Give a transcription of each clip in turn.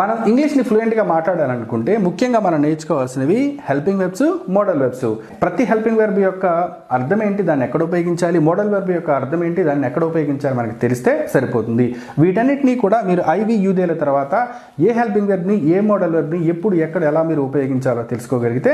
మనం ఇంగ్లీష్ని ఫ్లూయెంట్గా మాట్లాడాలనుకుంటే ముఖ్యంగా మనం నేర్చుకోవాల్సినవి హెల్పింగ్ వెబ్స్ మోడల్ వెబ్స్ ప్రతి హెల్పింగ్ వెర్బ్ యొక్క అర్థం ఏంటి? దాన్ని ఎక్కడ ఉపయోగించాలి? మోడల్ వెర్బ్ యొక్క అర్థం ఏంటి? దాన్ని ఎక్కడ ఉపయోగించాలి? మనకి తెలిస్తే సరిపోతుంది. వీటన్నిటినీ కూడా మీరు ఐవి యూదేల తర్వాత ఏ హెల్పింగ్ వెర్బ్ని ఏ మోడల్ వెర్బ్ని ఎప్పుడు ఎక్కడ ఎలా మీరు ఉపయోగించాలో తెలుసుకోగలిగితే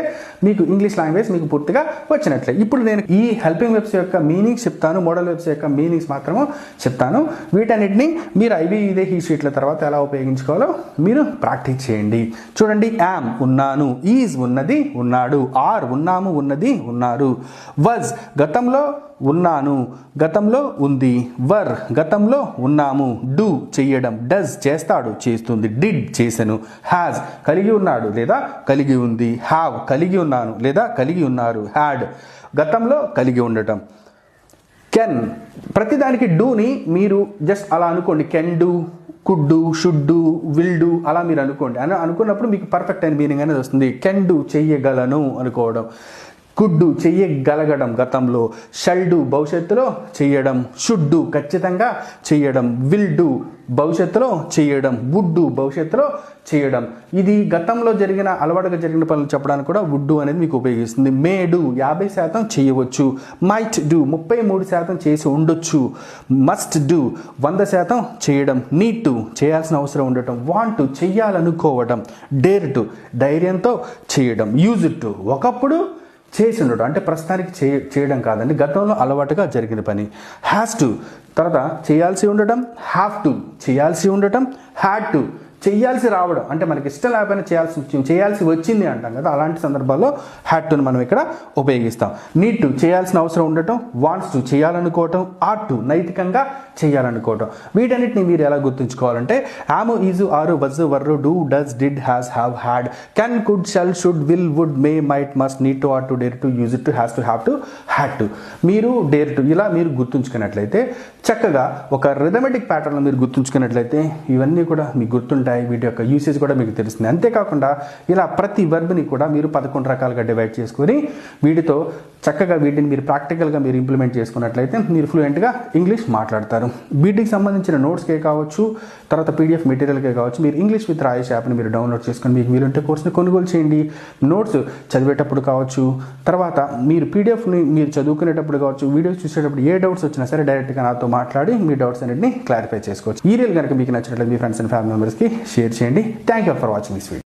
మీకు ఇంగ్లీష్ లాంగ్వేజ్ మీకు పూర్తిగా వచ్చినట్లే. ఇప్పుడు నేను ఈ హెల్పింగ్ వెబ్స్ యొక్క మీనింగ్స్ చెప్తాను మోడల్ వెబ్స్ యొక్క మీనింగ్స్ మాత్రము చెప్తాను. వీటన్నిటిని మీరు ఐవి యూదే హీ షీట్ల తర్వాత ఎలా ఉపయోగించుకోవాలో మీరు ప్రాక్టీస్ చేయండి. చూడండి యామ్ ఉన్నాను ఈజ్ ఉన్నది ఉన్నాడు ఆర్ ఉన్నాము ఉన్నది ఉన్నారు. వజ్ గతంలో ఉన్నాను గతంలో ఉంది. వర్ గతంలో ఉన్నాము. డూ చెయ్యడం డస్ చేస్తాడు చేస్తుంది డిడ్ చేశాను హ్యాజ్ కలిగి ఉన్నాడు లేదా కలిగి ఉంది. హ్యావ్ కలిగి ఉన్నాను లేదా కలిగి ఉన్నారు. హ్యాడ్ గతంలో కలిగి ఉండటం. కెన్. ప్రతిదానికి డూని మీరు జస్ట్ అలా అనుకోండి. Can do could do should do will do అలా మీరు అనుకోండి. అని అనుకున్నప్పుడు మీకు పర్ఫెక్ట్ అయిన మీనింగ్ అనేది వస్తుంది. కెన్ డూ చెయ్యగలను అనుకోవడం. కుడ్డు చెయ్యగలగడం గతంలో షల్ డూ భవిష్యత్తులో చేయడం షుడ్ డూ ఖచ్చితంగా చేయడం విల్ డూ భవిష్యత్తులో చేయడం వుడ్ డూ భవిష్యత్తులో చేయడం ఇది గతంలో జరిగిన అలవాటుగా జరిగిన పనులు చెప్పడానికి కూడా వుడ్ డూ అనేది మీకు ఉపయోగిస్తుంది. మే డూ యాభై శాతం చేయవచ్చు మైట్ డూ ముప్పై మూడు శాతం చేసి ఉండొచ్చు. మస్ట్ డూ వంద శాతం చేయడం నీడ్ టు చేయాల్సిన అవసరం ఉండటం. వాంట్ టు చెయ్యాలనుకోవడం. డేర్ టు ధైర్యంతో చేయడం యూజ్ టు ఒకప్పుడు చేసి ఉండటం అంటే ప్రస్తుతానికి చే చేయడం కాదండి. గతంలో అలవాటుగా జరిగిన పని. హ్యాస్ టు తర్వాత చేయాల్సి ఉండటం హ్యావ్ టు చేయాల్సి ఉండటం హ్యాడ్ టు చేయాల్సి రావడం అంటే మనకి ఇష్టం లేకపోయినా చేయాల్సి వచ్చింది చేయాల్సి వచ్చింది అంటాం కదా అలాంటి సందర్భాల్లో హ్యాడ్ టును మనం ఇక్కడ ఉపయోగిస్తాం. నీడ్ టు చేయాల్సిన అవసరం ఉండటం వాంట్స్ టు చేయాలనుకోవటం ఆర్ టు నైతికంగా చేయాలనుకోవటం. వీటన్నిటిని మీరు ఎలా గుర్తుంచుకోవాలంటే am is are was were do does did has have had can could shall should will would may might must need to ought to dare to use it to has to have to had to మీరు dare to ఇలా మీరు గుర్తుంచుకున్నట్లయితే చక్కగా ఒక rhythmic ప్యాటర్న్లో మీరు గుర్తుంచుకున్నట్లయితే ఇవన్నీ కూడా మీకు గుర్తుంటాయి. వీటి యొక్క యూసేజ్ కూడా మీకు తెలుస్తుంది. అంతేకాకుండా ఇలా ప్రతి వర్బ్ని కూడా మీరు పదకొండు రకాలుగా డివైడ్ చేసుకొని వీటితో చక్కగా వీటిని మీరు ప్రాక్టికల్గా మీరు ఇంప్లిమెంట్ చేసుకున్నట్లయితే మీరు ఫ్లూయెంట్గా ఇంగ్లీష్ మాట్లాడతారు. వీటికి సంబంధించిన నోట్స్కే కావచ్చు తర్వాత పీడిఎఫ్ మెటీరియల్కే కావచ్చు మీరు ఇంగ్లీష్ విత్ రాయేష్ యాప్ని మీరు డౌన్లోడ్ చేసుకొని మీకు వీలుంటే కోర్సుని కొనుగోలు చేయండి. నోట్స్ చదివేటప్పుడు కావచ్చు తర్వాత మీరు పీడిఎఫ్ని మీరు చదువుకునేటప్పుడు కావచ్చు వీడియోస్ చూసేటప్పుడు ఏ డౌట్స్ వచ్చినా సరే డైరెక్ట్గా నాతో మాట్లాడి మీ డౌట్స్ అన్నింటిని క్లారిఫై చేసుకోవచ్చు. ఈ రీల్ కనుక మీకు నచ్చినట్లయితే మీ ఫ్రెండ్స్ అండ్ ఫ్యామిలీ మెంబర్స్కి షేర్ చేయండి. Thank you for watching this video